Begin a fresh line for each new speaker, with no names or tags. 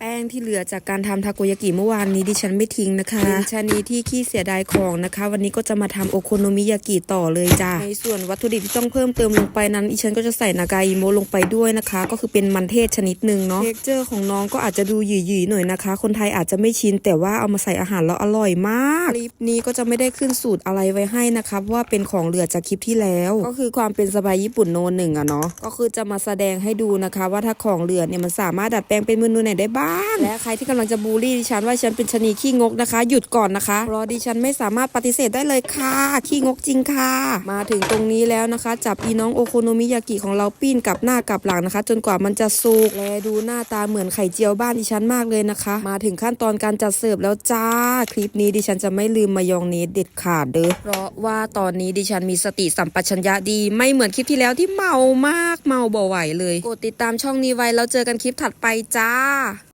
แป้งที่เหลือจากการทำทาโกยากิเมื่อวานนี้ดิฉันไม่ทิ้งนะคะเป็นชนิดที่ขี้เสียดายของนะคะ วันนี้ก็จะมาทำโอโคโนมิยากิต่อเลยจ้าในส่วนวัตถุดิบที่ต้องเพิ่มเติมลงไปนั้นดิฉันก็จะใส่นากาอิโมะลงไปด้วยนะคะ ก็คือเป็นมันเทศชนิดหนึ่งเนาะเท็กเจอร์ของน้องก็อาจจะดูหยิ่ๆหน่อยนะคะ คนไทยอาจจะไม่ชินแต่ว่าเอามาใส่อาหารแล้วอร่อยมากคลิปนี้ก็จะไม่ได้ขึ้นสูตรอะไรไว้ให้นะคะเพราะว่าเป็นของเหลือจากคลิปที่แล้ว ก็คือความเป็นสบายญี่ปุ่นโนนหนึ่งอะเนาะก็คือจะมาแสดงให้ดูนะคะ ว่าถ้าของเหลือเนี่ยมันสามารถดัดแปลงเป็นเมนูไหนได้บ้างและใครที่กำลังจะบูลลี่ดิฉันว่าฉันเป็นชะนีขี้งกนะคะ หยุดก่อนนะคะเพราะดิฉันไม่สามารถปฏิเสธได้เลยค่ะขี้งกจริงค่ะ มาถึงตรงนี้แล้วนะคะ จับอีน้องโอโคโนมิยากิของเราปิ้นกลับหน้ากลับหลังนะคะ จนกว่ามันจะสุกและดูหน้าตาเหมือนไข่เจียวบ้านดิฉันมากเลยนะคะ มาถึงขั้นตอนการจัดเสิร์ฟแล้วจ้าคลิปนี้ดิฉันจะไม่ลืมมายองเนสเด็ดขาดเด้อเพราะว่าตอนนี้ดิฉันมีสติสัมปชัญญะดี ไม่เหมือนคลิปที่แล้วที่เมามากเมาบ่ไหวเลยกดติดตามช่องนี้ไว้แล้วเจอกันคลิปถัดไปจ้า